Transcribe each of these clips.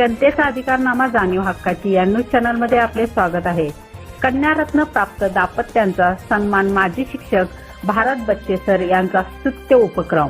जनतेचा अधिकारनामा जाणीव हक्काची या न्यूज चॅनलमध्ये आपले स्वागत आहे. कन्यारत्न प्राप्त दाम्पत्यांचा सन्मान माजी शिक्षक भारत बच्चे सर यांचा स्तुत्य उपक्रम.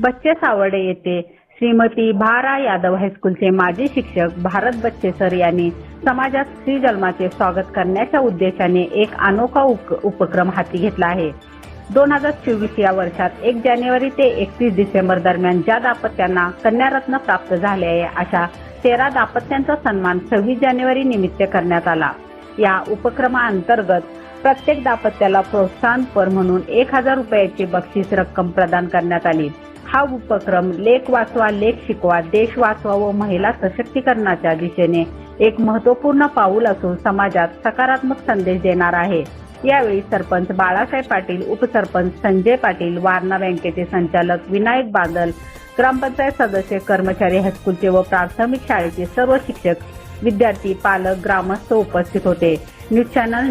बच्चे सावर्डे येथे श्रीमती भारा यादव हायस्कूलचे माजी शिक्षक भारत बच्चे सर यांनी समाजात स्त्री जन्माचे स्वागत करण्याच्या उद्देशाने एक अनोखा उप- उपक्रम हाती घेतला आहे. दोन हजार चोवीस या वर्षात एक जानेवारी ते एकतीस डिसेंबर दरम्यान ज्या दाम्पत्यांना कन्यारत्न प्राप्त झाले आहे अशा तेरा दाम्पत्यांचा सन्मान सव्वीस जानेवारी निमित्त करण्यात आला. या उपक्रमाअंतर्गत प्रत्येक दाम्पत्याला प्रोत्साहनपर म्हणून एक हजार रुपयाची बक्षीस रक्कम प्रदान करण्यात आली. हा उपक्रम लेख वाचवा लेख शिकवा देश वाचवा व महिला सशक्तीकरणाच्या दिशेने एक महत्त्वपूर्ण पाऊल असून समाजात सकारात्मक संदेश देणार आहे. यावेळी सरपंच बाळासाहेब पाटील उपसरपंच संजय पाटील वारणा बँकेचे संचालक विनायक बादल ग्रामपंचायत सदस्य कर्मचारी हायस्कूलचे व प्राथमिक शाळेचे सर्व शिक्षक विद्यार्थी पालक ग्रामस्थ उपस्थित होते. News channel